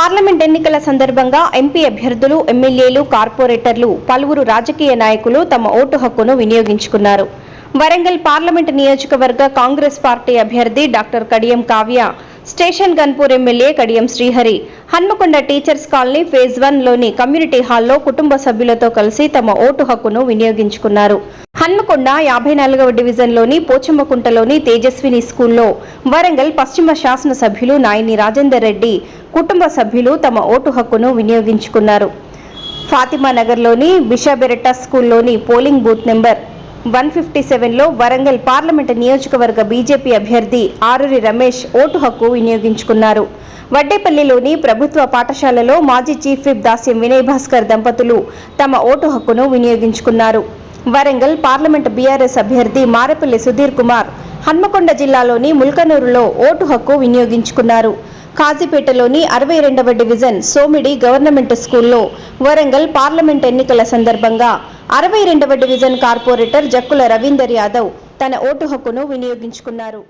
Parliament ఎన్నికల సందర్భంగా MP అభ్యర్థులు ఎమ్మెల్యేలు కార్పొరేటర్లు పలువురు రాజకీయ నాయకులు తమ ఓటు హక్కును వినియోగించుకున్నారు. వరంగల్ పార్లమెంట్ నియోజకవర్గ కాంగ్రెస్ పార్టీ అభ్యర్థి doctor Kadiyam Kavya station Ghanpur MLA Kadiyam Srihari Hanamkonda teachers colony phase వన్లోని community హాల్లో కుటుంబ సభ్యులతో కలిసి తమ ఓటు హక్కును వినియోగించుకున్నారు. హన్మకొండ యాభై నాలుగవ డివిజన్లోని పోచమ్మకుంటలోని తేజస్విని స్కూల్లో వరంగల్ పశ్చిమ శాసనసభ్యులు నాయని రాజేందర్ రెడ్డి కుటుంబ సభ్యులు తమ ఓటు హక్కును వినియోగించుకున్నారు. ఫాతిమా నగర్లోని బిషాబెరెట్టా స్కూల్లోని polling booth number one fifty సెవెన్లో వరంగల్ పార్లమెంట్ నియోజకవర్గ బీజేపీ అభ్యర్థి ఆరురి రమేష్ ఓటు హక్కు వినియోగించుకున్నారు. వడ్డేపల్లిలోని ప్రభుత్వ పాఠశాలలో మాజీ చీఫ్ విప్ దాస్యం వినయ్ భాస్కర్ దంపతులు తమ ఓటు హక్కును వినియోగించుకున్నారు. వరంగల్ పార్లమెంట్ బీఆర్ఎస్ అభ్యర్థి మారెపల్లి సుధీర్ కుమార్ హన్మకొండ జిల్లాలోని ముల్కనూరులో ఓటు హక్కు వినియోగించుకున్నారు. కాజీపేటలోని అరవై రెండవ డివిజన్ సోమిడి గవర్నమెంట్ స్కూల్లో వరంగల్ పార్లమెంట్ ఎన్నికల సందర్భంగా అరవై రెండవ డివిజన్ కార్పొరేటర్ జక్కుల రవీందర్ యాదవ్ తన ఓటు హక్కును వినియోగించుకున్నారు.